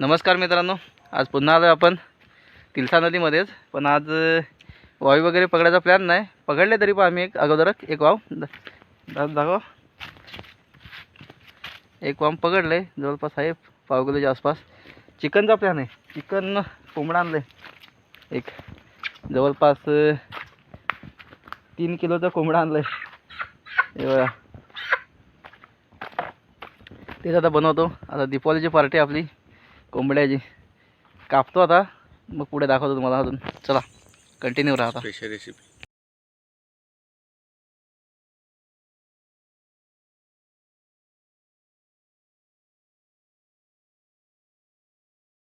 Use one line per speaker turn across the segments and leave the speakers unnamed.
नमस्कार मित्रांनो. आज पुन्हा आलो आपण तिलसा नदीमध्येच. पण आज अ, वावी वगैरे पकडायचा प्लॅन नाही. पकडले तरी पण आम्ही एक अगोदर एक वाव दाखव. एक वाम पकडले. जवळपास आहे पाव किलोच्या आसपास. चिकनचा प्लॅन आहे. चिकन कोंबडा आणलं एक जवळपास तीन किलोचा कोंबडा आणलं आहे बघा. तेच आता बनवतो. आता दीपावलीची पार्टी आपली. कोंबड्याची. कापतो आता. मग पुढे दाखवतो तुम्हाला अजून. चला कंटिन्यू राहा
special recipe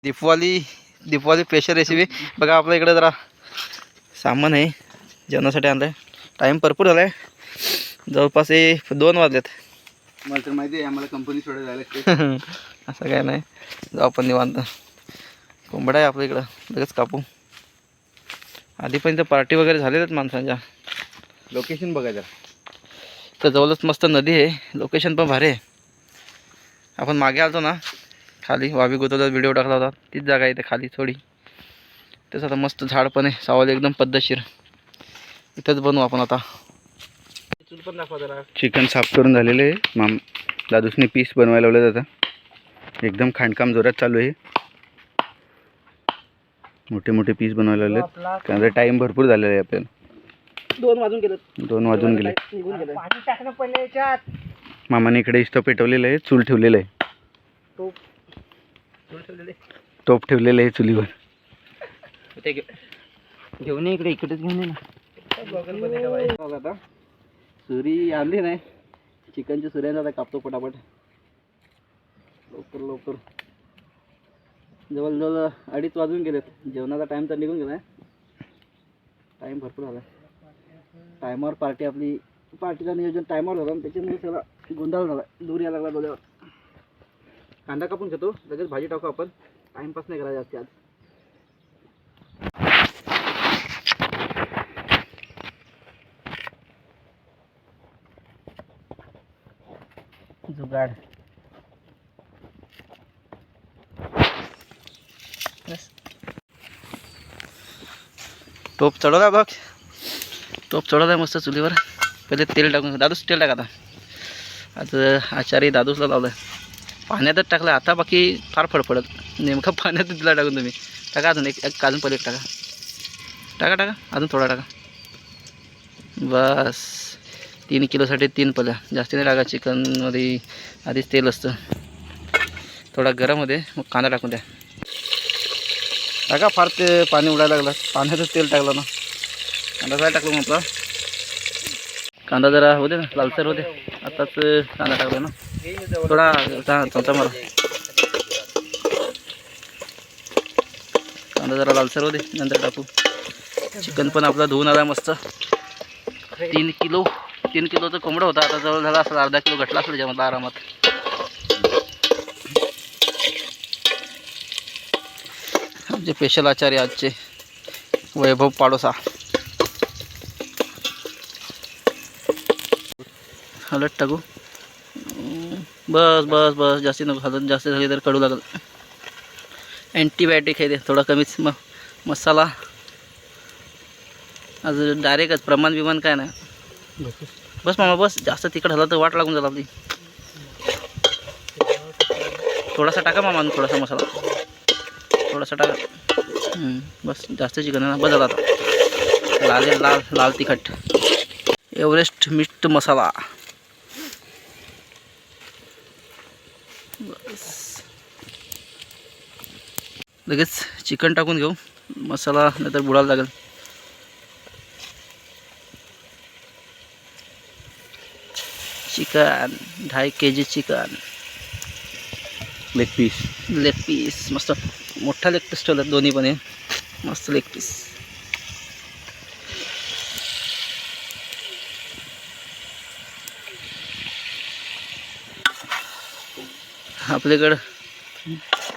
Deepavali Deepavali special recipe बघा आपल्या इकडे जरा सामान आहे. जेवणासाठी आणलं आहे टाईम भरपूर झाला आहे जवळपास हे दोन वाजलेत.
मला तर माहिती आहे आम्हाला कंपनी सोडायला जायला लागते
असं काय नाही. जाऊ आपण निवांत. कोंबडा आहे आपल्या इकडं. लगेच कापू. आधी पण इथं पार्टी वगैरे झालेल्याच माणसांच्या.
लोकेशन बघायचं
तर जवळच मस्त नदी आहे. लोकेशन पण भारी आहे. आपण मागे आलतो ना खाली वावी गोतवला व्हिडिओ टाकला होता. तीच जागा आहे इथे खाली थोडी. तसं आता मस्त झाड पण आहे. सावली एकदम पद्धतशीर. इथंच बनवू आपण आता. पण दाखवा जरा.
चिकन साफ करून झालेले आहे. माम दादूसने पीस बनवायला लावले आता. एकदम खाणकाम जोरात चालू आहे. मोठे मोठे पीस बनवायला लावले कारण टाईम भरपूर झालेला आहे आपल्याला.
दोन वाजून गेलं
दोन वाजून गेले
टाकणं याच्यात.
मामाने इकडे इष्ट पेटवलेलं आहे. चूल ठेवलेलं आहे.
चूल ठेवलेले
तोप ठेवलेलं आहे चुलीवर.
घेऊन इकडे. इकडेच घेऊन ये ना. सुरी आणली नाही. चिकनची सुऱ्यांचा आता कापतो पटापट. लवकर लवकर. जवळजवळ अडीच वाजून गेलेत. जेवणाचा टाईम तर निघून गेलाय. टाईम भरपूर झाला टायमावर पार्टी आपली पार्टीचं नियोजन टायमावर झालं. आणि त्याच्यामुळे सगळा गोंधळ झाला. दूर यायला लागला डोळ्यावर. कांदा कापून घेतो. लगेच भाजी टाकू आपण. टाईमपास नाही करायचं जास्त आज. जुगाड. बस. टोप चढवला बघ? टोप चढवलाय मस्त चुलीवर. पहिले तेल टाकून दादूस तेल टाका आता. आता आचारी दादूसला लावलं पाण्यातच टाकलं. आता बाकी फार फडफडत. नेमकं पाण्यातच दिला टाकून तुम्ही. टाका अजून एक एक अजून पहिले एक टाका. टाका टाका. अजून थोडा टाका. बस. तीन किलोसाठी तीन पल्या जास्ती नाही टाका चिकनमध्ये आधीच तेल असतं. थोडा गरम होते मग कांदा टाकून द्या. टाका फार ते पाणी उडायला लागलं. पाण्यातच तेल टाकलं ना. कांदा काय टाकलं मग आपला कांदा जरा होते ना लालसर होते आताच कांदा टाकला ना. थोडा चमचा मारा. कांदा जरा लालसर होते नंतर टाकू. चिकन पण आपला धुवून आला मस्त. तीन किलो. तीन किलोचं कोंबडं होता. आता जवळ झाला असं अर्धा किलो घटला असेल त्याच्यामधला आरामात. आमचे स्पेशल आचार्य आजचे वैभव पाडोसा. हलत टाकू. बस बस बस. जास्ती नको हलत जास्त झाली तर कडू लागल. अँटीबायोटिक आहे ते थोडा कमीच. म मसाला. आज डायरेक्टच प्रमाण बिमान काय नाही. बस मामा बस. जास्त तिखट झालं तर वाट लागून जात आपली. थोडासा टाका मामा थोडासा मसाला. थोडासा टाका. बस. जास्त चिकन बदल आता. लाल लाल लाल तिखट. एव्हरेस्ट मीठ मसाला. बस. लगेच चिकन टाकून घेऊ. मसाला नाहीतर बुडायला लागेल. चिकन ढाई K G chicken
leg piece
leg piece मस्त. मोठा लेग पीस ठेवला दोन्ही पण आहे मस्त लेग पीस आपल्याकडं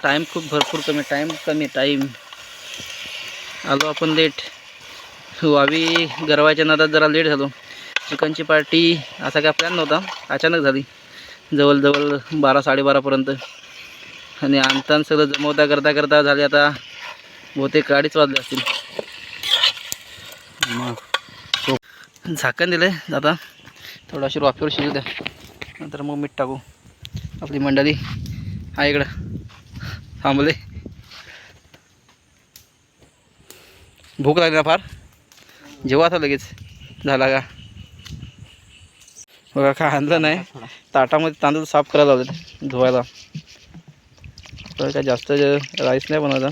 टाईम खूप भरपूर कमी टाईम कमी टाईम आलो आपण लेट वावी गरवाच्या नादात जरा लेट झालो. चिकनची पार्टी असा काय प्लॅन नव्हता. अचानक झाली. जवळजवळ बारा साडेबारापर्यंत आणि आणताना सगळं जमवता करता करता झाले आता बहुतेक अडीच वाजले असतील.
मग
झाकण दिलं आहे आता थोडाशी वाफेवर शिजू द्या. नंतर मग मीठ टाकू. आपली मंडळी. हा इकडं. थांबले. भूक लागली ना फार? जेव्हा आता लगेच. झाला का? बघा काय आणलं नाही. ताटामध्ये तांदूळ साफ करायला लावले धुवायला. तर काय जास्त राईस नाही बनवायचा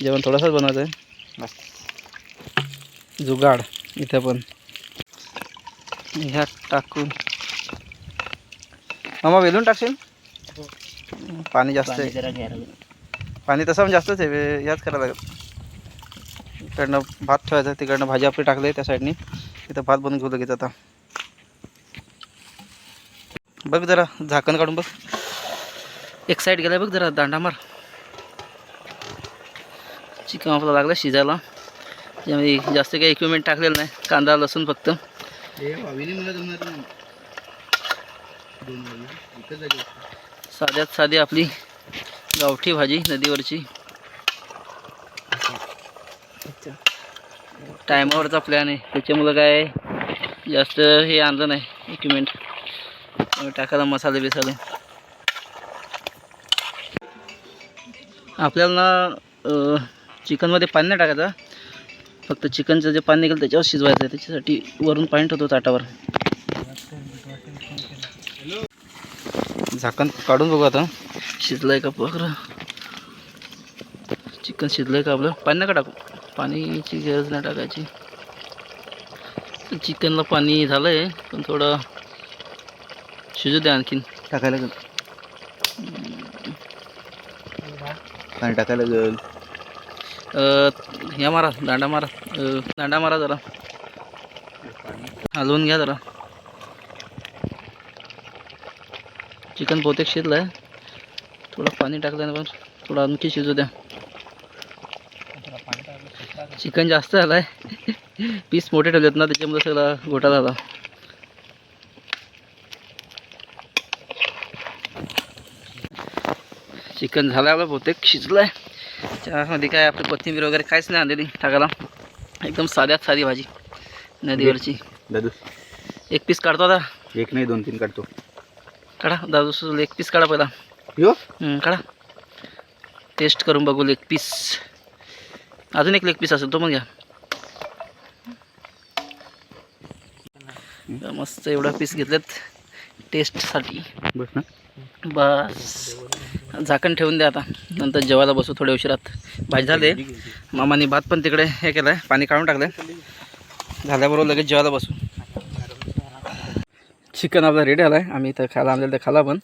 जेवण थोडंसंच बनवायचं आहे. जुगाड इथं पण. ह्यात टाकून. मामा वेलून टाकशील? पाणी जास्त आहे. पाणी तसं पण जास्तच आहे ह्याच करायला लागेल. इकडनं भात ठेवायचा तिकडनं भाजी आपली टाकली त्या साईडनी. तिथं भात बनवून घेऊ लगेच आता. बघ जरा झाकण काढून बघ. एक साईड गेलाय बघ जरा दांडा मार. चिकन आपला लागला शिजायला. त्यामध्ये जास्त काही इक्विपमेंट टाकलेलं नाही कांदा लसूण फक्त. साध्यात साधी आपली गावठी भाजी नदीवरची. टायमावरचा प्लॅन आहे. त्याच्यामुळं काय जास्त हे आणलं नाही इक्विपमेंट टाकायला मसाले बिसाले. आपल्याला ना चिकनमध्ये पाणी नाही टाकायचं. फक्त चिकनचं जे पाणी निघेल त्याच्यावर शिजवायचं आहे. त्याच्यासाठी वरून पाणी ठेवतो ताटावर. झाकण काढून बघू आता. शिजलंय का बघ चिकन शिजलंय का आपलं? पाणी नका टाकू. पाणीची गरज नाही टाकायची. चिकनला पाणी झालं आहे पण थोडं शिजू द्या आणखीन.
टाकायला लागेल पाणी टाकायला लागेल
ह्या मारा दांडा मारा. दांडा मारा जरा. हलवून घ्या जरा. चिकन बहुतेक शिजलं आहे थोडं पाणी टाकल्यानं पण थोडं आणखी शिजू द्या. चिकन जास्त झालं आहे पीस मोठे ठेवलेत ना त्याच्यामुळे सगळा गोटा झाला. चिकन झालं बहुतेक शिजलं आहे त्यामध्ये काय आपली कोथिंबीर वगैरे काहीच नाही आणलेली टाकायला. एकदम साध्यात साधी भाजी नदीवरची.
दादू
एक पीस काढतो आता.
एक नाही दोन तीन काढतो.
काढा दादू एक पीस काढा पहिला.
यो.
काढा. टेस्ट करून बघू लेग पीस. अजून एक लेग पीस असेल तो मग घ्या. मस्त एवढा पीस घेतलेत. टेस्टसाठी.
बस ना.
बस. झाकण ठेवून द्या आता. नंतर जेवायला बसू थोड्या उशिरात. भाजी झाले. मामाने भात पण तिकडे हे केलं आहे पाणी काढून टाकलं झाल्याबरोबर लगेच जेवायला बसू. चिकन आपला रेडी आला आहे आम्ही इथं खायला आणलेलं ते खाला पण.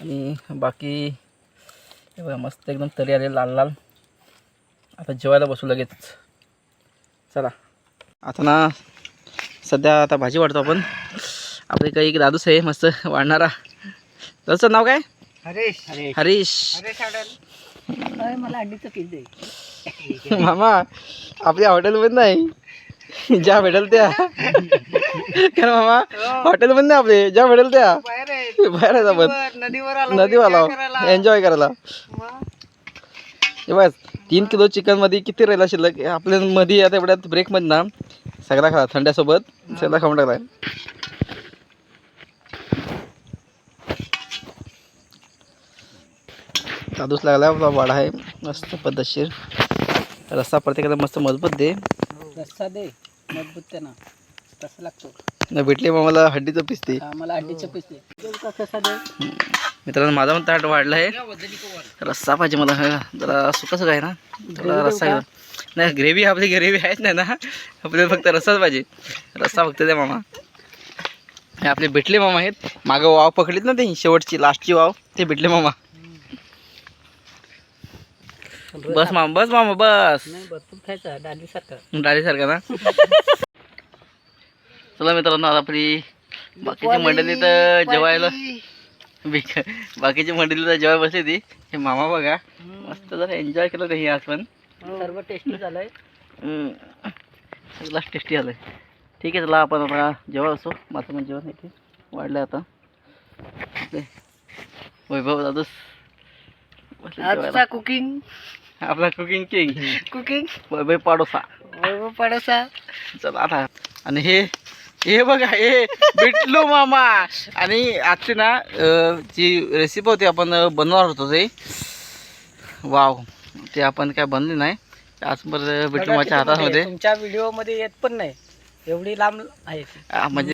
आणि बाकी मस्त एकदम तरी आले लाल लाल. आता जेवायला बसू लगेच. चला. आता ना सध्या आता भाजी वाढतो आपण. आपले काही एक दादूस आहे मस्त वाढणारा. त्याचं नाव काय?
हरेश.
हरीश.
मला अंडीचं पीस दे
मामा आपल्या हॉटेलमध्ये नाही. ज्या भेटेल त्या. कारण मामा हॉटेलमध्ये नाही आपले. ज्या भेटेल त्या.
बाहेर आहे.
बाहेर आहेत आपण
नदीवर आलो
नदीवाला एन्जॉय करायला? हे बस तीन किलो चिकनमध्ये किती राहिला शिल्लक? आपल्या मध्ये आता एवढ्यात ब्रेकमध्ये ना सगळा खा थंड्यासोबत सगळा खाऊन टाकलाय. दादूस लागला आपला वाडा आहे. मस्त पद्धतशीर. रस्ता प्रत्येकाला मस्त मजबूत दे.
रस्सा दे मजबूत त्यानं कसं लागतो.
न भेटले मग मला हड्डीचं पिसते.
मला अंडीचं पीस दे कसा दे?
मित्रांनो माझा पण ताट वाढला आहे रस्सा पाहिजे मला हा. जरा सुकस आहे ना? थोडा रस्सा घ्या. नाही ग्रेव्ही आपली ग्रेव्ही आहेच नाही ना? आपल्याला फक्त रस्साच पाहिजे. रस्सा फक्त द्या मामा. हे आपले भेटले मामा आहेत. मागं वाव पकडलीत ना ते शेवटची लास्टची वाव. ते भेटले मामा. बस मामा बस मामा बस.
नाही भरपूर खायचा डालीसारखं
डाळीसारखा ना? चला मित्रांनो आता आपली बाकीची मंडळी तर जेवायला बिक बाकीची मंडळी तर जेवायला बसली ती हे मामा बघा मस्त जरा एन्जॉय केलं ते हे आज पण.
सर्व टेस्टी झालंय.
सगळंच टेस्टी आलं ठीक आहे चला आपण आता जेव्हा असो माझं पण जेवण इथे वाढलं आता. वैभव दादूस.
आजचा कुकिंग
आपला cooking king
cooking
Vaibhav पाडोसा.
Vaibhav पडसा.
चला आता. आणि हे हे बघा हे बिटलू मामा. आणि आजची ना जी रेसिपी होती आपण बनवणार होतो ते. वाव. ते आपण काय बनली नाही. आज बरं बिटलू मामाच्या हातामध्ये.
तुमच्या व्हिडिओमध्ये येत पण नाही. एवढी लांब आहे.
म्हणजे